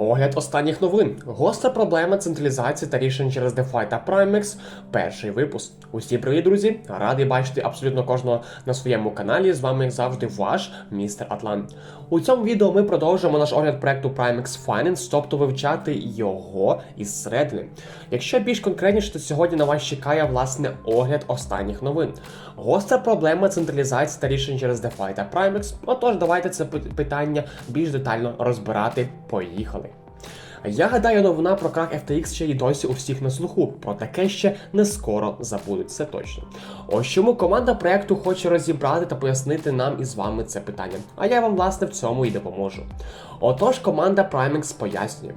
Огляд останніх новин. Гостра проблема централізації та рішень через DeFi та Primex. Перший випуск. Усім привіт, друзі! Радий бачити абсолютно кожного на своєму каналі. З вами, як завжди, ваш містер Атлант. У цьому відео ми продовжуємо наш огляд проекту Primex Finance, тобто вивчати його із середини. Якщо більш конкретніше, то сьогодні на вас чекає власне огляд останніх новин. Гостра проблема централізації та рішень через DeFi та Primex. Отож, давайте це питання більш детально розбирати. Поїхали. Я гадаю, новина про крах FTX ще й досі у всіх на слуху, про таке ще не скоро забудуть, це точно. Ось чому команда проекту хоче розібрати та пояснити нам із вами це питання. А я вам власне в цьому і допоможу. Отож, команда Primex пояснює.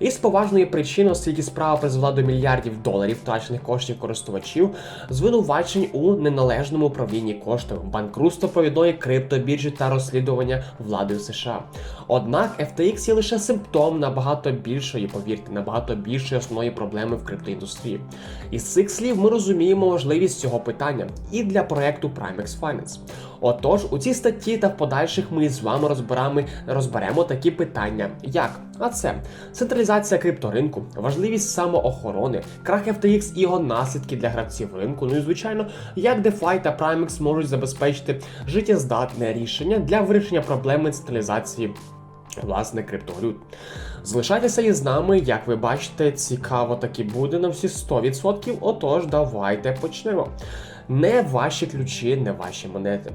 Із поважної причини, оскільки справа призвела до мільярдів доларів втрачених коштів користувачів, звинувачень у неналежному управлінні коштами, банкрутство провідної криптобіржі та розслідування владою США. Однак FTX є лише симптом набагато більшої, повірте, набагато більшої основної проблеми в криптоіндустрії. Із цих слів ми розуміємо важливість цього питання і для проекту Primex Finance. Отож, у цій статті та в подальших ми з вами розберемо, розберемо такі питання, як а це централізація крипторинку, важливість самоохорони, крах FTX і його наслідки для гравців ринку. Ну і звичайно, як DeFi та Primex можуть забезпечити життєздатне рішення для вирішення проблеми централізації власне криптовалют. Залишайтеся із нами, як ви бачите, цікаво таки буде на всі 100%. Отож, давайте почнемо. Не ваші ключі, не ваші монети.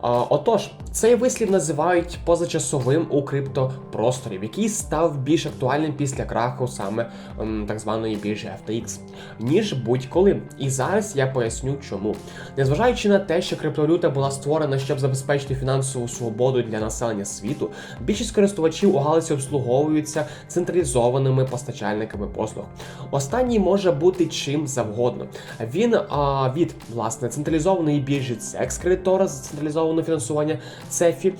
А, отож, цей вислів називають позачасовим у криптопросторі, який став більш актуальним після краху саме так званої біржі FTX, ніж будь-коли. І зараз я поясню чому. Незважаючи на те, що криптовалюта була створена, щоб забезпечити фінансову свободу для населення світу, більшість користувачів у галузі обслуговуються централізованими постачальниками послуг. Останній може бути чим завгодно. Він а, від власне централізованої біржі CEX, кредитора з централізованого фінансування CEFI,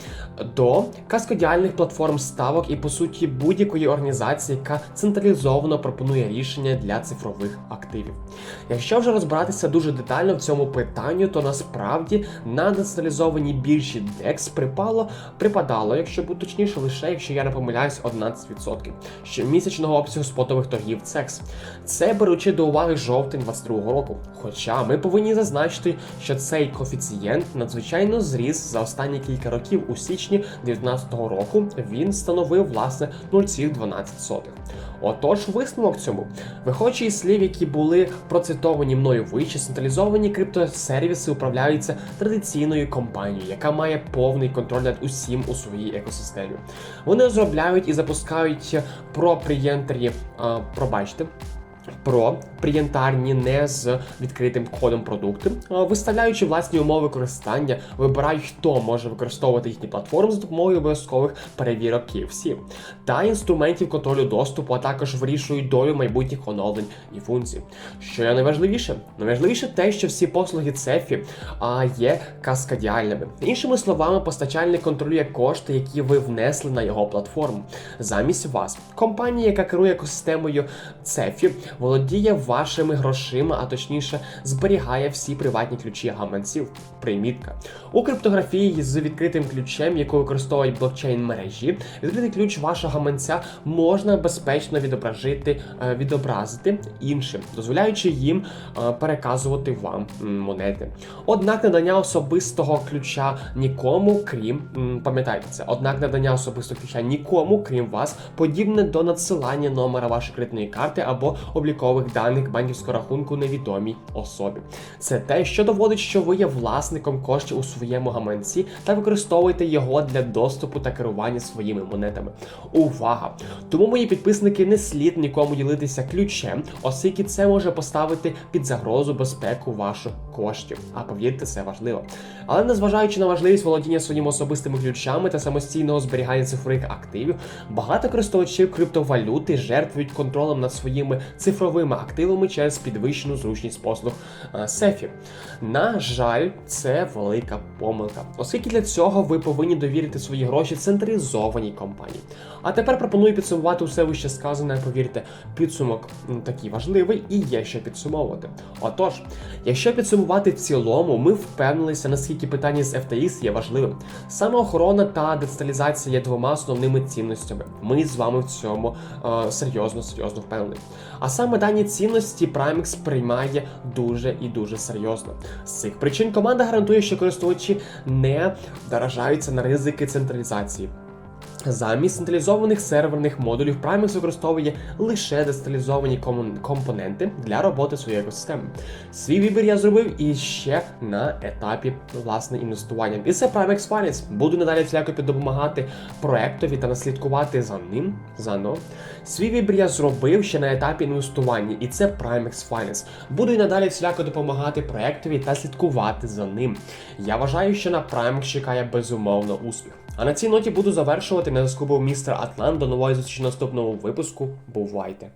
до каскодіальних платформ ставок і по суті будь-якої організації, яка централізовано пропонує рішення для цифрових активів. Якщо вже розбиратися дуже детально в цьому питанню, то насправді на децентралізованій біржі DEX припало, припадало, якщо бути точніше, лише якщо я не помиляюсь, 11% щомісячного обсягу спотових торгів CEX. Це беручи до уваги жовтень 22 року. Хоча ми повинні зазначити, що цей коефіцієнт надзвичайно зріс за останні кілька років у січні 2019 року. Він становив власне 0,12. Отож, висновок цьому. Виходячи із слів, які були процитовані мною вище, централізовані криптосервіси управляються традиційною компанією, яка має повний контроль над усім у своїй екосистемі. Вони розробляють і запускають проприєнтарі, пробачте. Про приєнтарні не з відкритим кодом продукти, виставляючи власні умови користання, вибирають, хто може використовувати їхні платформи з допомогою обов'язкових перевірок KFC та інструментів контролю доступу, а також вирішують долю майбутніх оновлень і функцій. Що є найважливіше? Найважливіше те, що всі послуги ЦЕФІ є каскадіальними. Іншими словами, постачальник контролює кошти, які ви внесли на його платформу. Замість вас. Компанія, яка керує екосистемою ЦЕФІ, володіє вашими грошима, а точніше зберігає всі приватні ключі гаманців. Примітка. У криптографії з відкритим ключем, яку використовують блокчейн мережі, відкритий ключ вашого гаманця можна безпечно відображити, е, відобразити іншим, дозволяючи їм е, переказувати вам монети. Однак надання особистого ключа нікому, крім пам'ятайте це, однак надання особистого ключа нікому, крім вас, подібне до надсилання номера вашої кредитної карти або облікових даних банківського рахунку невідомій особі. Це те, що доводить, що ви є власником коштів у своєму гаманці та використовуєте його для доступу та керування своїми монетами. Увага! Тому мої підписники не слід нікому ділитися ключем, оскільки це може поставити під загрозу безпеку ваших коштів. А повірте, це важливо. Але незважаючи на важливість володіння своїми особистими ключами та самостійного зберігання цифрових активів, багато користувачів криптовалюти жертвують контролем над своїми цифровими активами через підвищену зручність послуг е, СЕФІ. На жаль, це велика помилка, оскільки для цього ви повинні довірити свої гроші централізованій компанії. А тепер пропоную підсумувати усе вище сказане. Повірте, підсумок такий важливий і є що підсумовувати. Отож, якщо підсумувати підсумувати в цілому, ми впевнилися, наскільки питання з FTX є важливим. Самоохорона та децентралізація є двома основними цінностями. Ми з вами в цьому е, серйозно, серйозно впевнені. А саме дані цінності Primex сприймає дуже і дуже серйозно. З цих причин команда гарантує, що користувачі не наражаються на ризики централізації. Замість централізованих серверних модулів Primex використовує лише децентралізовані компоненти для роботи своєї екосистеми. Свій вибір я зробив і ще на етапі власне інвестування. І це Primex Finance. Буду надалі всіляко допомагати проектові та наслідкувати за ним заново. Свій вибір я зробив ще на етапі інвестування, і це Primex Finance. Буду і надалі всіляко допомагати проектові та слідкувати за ним. Я вважаю, що на Primex чекає безумовно успіх. А на цій ноті буду завершувати. На зв'язку містер Атлант. До нової зустрічі наступного випуску. Бувайте!